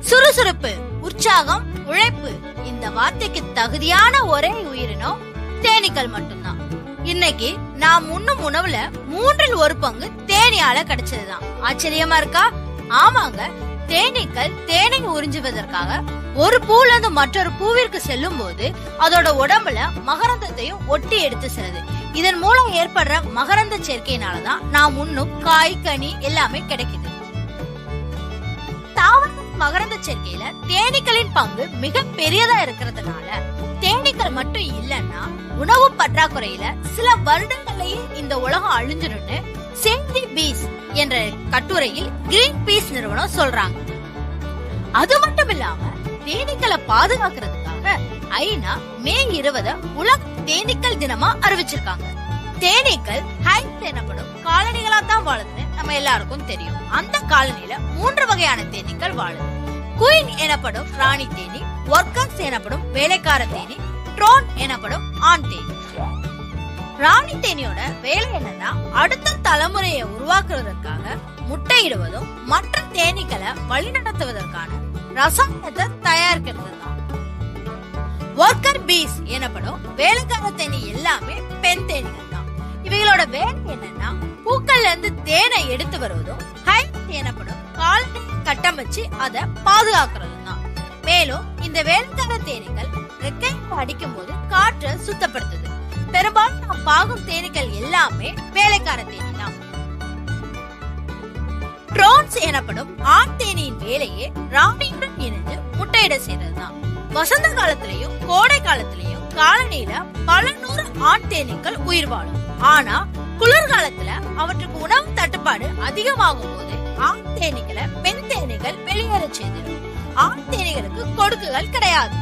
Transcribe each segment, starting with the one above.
சுறுசுறுப்பு உற்சாகம் உழைப்பு இந்த வார்த்தைக்கு தகுதியான ஒரே உயிரினம் தேனீக்கள் மட்டும்தான். இன்னைக்கு நாம் உண்ணும் உணவுல மூன்றில் ஒரு பங்கு தேனியால கிடைச்சதுதான். ஆச்சரியமா இருக்கா? ஆமாங்க. தேனீக்கள் தேனை உறிஞ்சுவதற்காக ஒரு பூல இருந்து மற்றொரு பூவிற்கு செல்லும் போது அதோட உடம்புல மகரந்தத்தையும் ஒட்டி எடுத்து செல்லுது. இதன் மூலம் ஏற்படுற மகரந்த சேர்க்கையினாலதான் நாம் உண்ணும் காய் கனி எல்லாமே கிடைக்குது. தாவரத்தின் மகரந்த சேர்க்கையில தேனீக்களின் பங்கு மிக பெரியதா இருக்கிறதுனால தேனீக்கள் மட்டும் இல்லைன்னா உணவு பற்றாக்குறையில சில வருடங்கள்லயே இந்த உலகம் அழிஞ்சிடும்னு செந்தி பீஸ் என்ற கட்டுரையில் கிரீன் பீஸ் நிறுவனம் சொல்றாங்க. அது மட்டும் இல்லாம தேனீக்களை பாதுகாக்கிறதுக்காக ஐநா மே இருபத உலக தேனீக்கள் தினமா அறிவிச்சிருக்காங்க. தேனீக்கள் ஹைட் எனப்படும் காலனிகளா தான் வளர்ந்து நம்ம எல்லாருக்கும் தெரியும். அந்த காலனில மூன்று வகையான தேனீக்கள் வாழும். குயின் எனப்படும் ராணி தேனி ஒர்க்கர்ஸ் எனப்படும் வேலைக்கார தேனி ட்ரோன் எனப்படும் ஆண் தேனி. ராணி தேனியோட வேலை என்னன்னா அடுத்த தலைமுறையை உருவாக்குவதற்காக முட்டையிடுவதும் மற்ற தேனீக்களை வழிநடத்துவதற்கான ரசாயனத்தை தயாரிக்கிறது தான் ஒர்க்கர் பீஸ் எனப்படும் வேலைக்கார தேனி எல்லாமே பெண் தேனிகள் தான் இவைகளோட வேலை என்னன்னா பூக்கள்ல இருந்து தேனை எடுத்து வருவதும் ஹைட் எனப்படும் காலனி கட்டமைச்சு அதை பாதுகாக்கிறதும் தான் மேலும் இந்த வேலைக்கார தேனீக்கள் ரெக்கை அடிக்கும் போது காற்றை சுத்தப்படுத்துது. பெரும்பாலும் நாம் பாகும் தேனீக்கள் எல்லாமே வேலைக்கார தேனி தான் ட்ரோன்ஸ் எனப்படும் ஆண் தேனியின் வேலையே ராணியுடன் இணைந்து முட்டையிட செய்ததுதான். வசந்த காலத்திலையும் கோடை காலத்திலையும் காலனியில பல நூறு ஆண் தேனீக்கள் உயிர் வாழும். ஆனா அவற்றுக்கு உணவு தட்டுப்பாடு அதிகமாகும் போது ஆண் தேனீக்களை பெண் தேனீகள் வெளியேற செய்திடும். ஆண் தேனீகளுக்கு கொடுக்குகள் கிடையாது.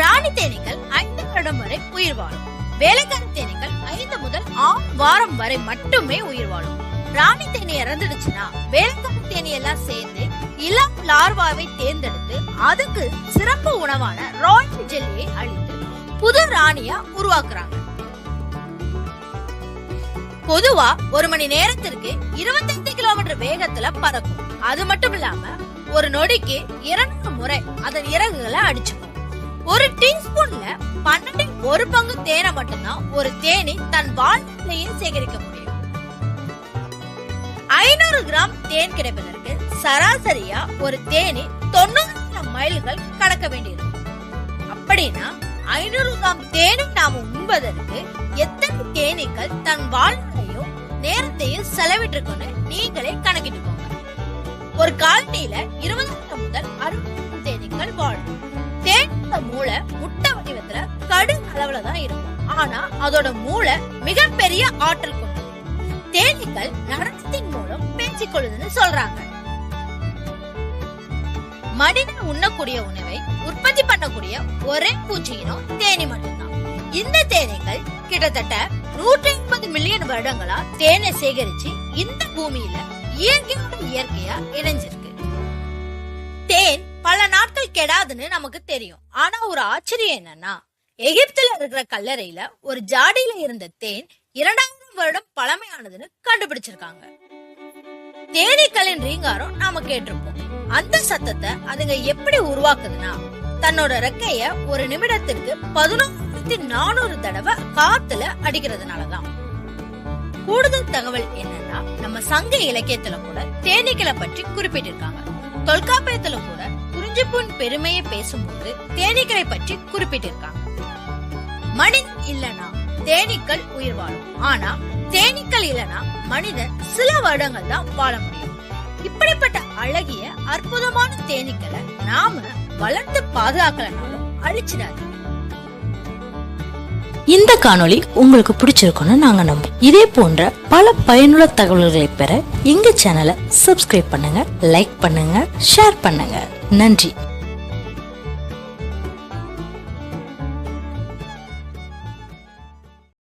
ராணி தேனீக்கள் ஐந்து வருடம் வரை உயிர் வாழும். வேலைக்கார தேனீக்கள் ஐந்து முதல் ஆறு வாரம் வரை மட்டுமே உயிர் வாழும். ராணி தேனி இறந்துடுச்சுன்னா வேலைக்கார தேனி எல்லாம் சேர்ந்து இளம் லார்வாவை தேர்ந்தெடுத்து அதுக்கு சிறப்பு உணவான ராயல் ஜெல்லியை அளித்து புது ராணியா உருவாக்குறாங்க. பொதுவா ஒரு மணி நேரத்திற்கு இருபத்தைந்து கிலோமீட்டர் வேகத்துல பறக்கும். அது மட்டும் இல்லாம ஒரு நொடிக்கு இரண்டு முறை அதன் இறகுகளை அடிச்சுக்கும். ஒரு டீஸ்பூன்ல பன்னெண்டில் ஒரு பங்கு தேனை மட்டும்தான் ஒரு தேனி தன் வாழ்க்கையிலேயே சேகரிக்க முடியும். ஐநூறு கிராம் தேன் கிடைப்பதற்கு சராசரியா ஒரு தேனி தொண்ணூறு மைல்கள் கடக்க வேண்டியிருக்கும். அப்படின்னா ஐநூறு கிராம் தேனை நாம் உண்பதற்கு எத்தனை தேனீக்கள் தன் வாழ்க்கையும் நேரத்தையும் செலவிட்டிருக்குன்னு நீங்களே கணக்கிட்டுக்கோங்க ஒரு காலனியில இருபதாயிரம் முதல் அறுபதாயிரம் தேனீக்கள் வாழும். தேனோட மூளை முட்டை வடிவத்துல கடும் அளவுல தான் இருக்கும். ஆனா அதோட மூளை மிகப்பெரிய ஆற்றல் கொண்டது. தேனீக்கள் நடனத்தின் மூலம் பேசிக் கொள்ளுதுன்னு சொல்றாங்க. மனிதன் உண்ணக்கூடிய உணவை உற்பத்தி பண்ணக்கூடிய ஒரே பூச்சியினம் தேனி மட்டும்தான். இந்த தேனீக்கள் கிட்டத்தட்ட நூற்றி ஐம்பது மில்லியன் வருடங்களா தேனை சேகரிச்சு இந்த பூமியில இயற்கையோட இயற்கையா இணைஞ்சிருக்கு. தேன் பல நாட்கள் கெடாதுன்னு நமக்கு தெரியும். ஆனா ஒரு ஆச்சரியம் என்னன்னா எகிப்துல இருக்கிற கல்லறையில ஒரு ஜாடியில இருந்த தேன் இரண்டாயிரம் வருடம் பழமையானதுன்னு கண்டுபிடிச்சிருக்காங்க. தேனீக்களின் ரீங்காரம் நாம கேட்டிருப்போம். அந்த சத்தத்தை அதுங்க எப்படி உருவாக்குதுன்னா தன்னோட ரெக்கைய ஒரு நிமிடத்திற்கு பதினோராயிரத்தி நானூறு தடவை காத்துல அடிக்கிறதுனாலதான். கூடுதல் தகவல் என்னன்னா நம்ம சங்க இலக்கியத்துல கூட தேனீக்களை பற்றி குறிப்பிட்டிருக்காங்க. தொல்காப்பியத்துல கூட குறிஞ்சிப்பூன் பெருமையை பேசும்போது தேனீக்களை பற்றி குறிப்பிட்டிருக்காங்க. மனிதன் இல்லனா தேனீக்கள் உயிர் வாழும். ஆனா தேனீக்கள் இல்லனா மனிதன் சில வருடங்கள் தான் வாழ முடியும். இப்படிப்பட்ட அழகிய அற்புதமான தேனீக்களை நாம வளர்த்து பாதுகாக்கலனாலும் அழிச்சிடாது இந்த காணொளி உங்களுக்கு பிடிச்சிருக்கும்னு நாங்க நம்புறோம். இதே போன்ற பல பயனுள்ள தகவல்களை பெற எங்க சேனலை சப்ஸ்கிரைப் பண்ணுங்க லைக் பண்ணுங்க ஷேர் பண்ணுங்க. நன்றி.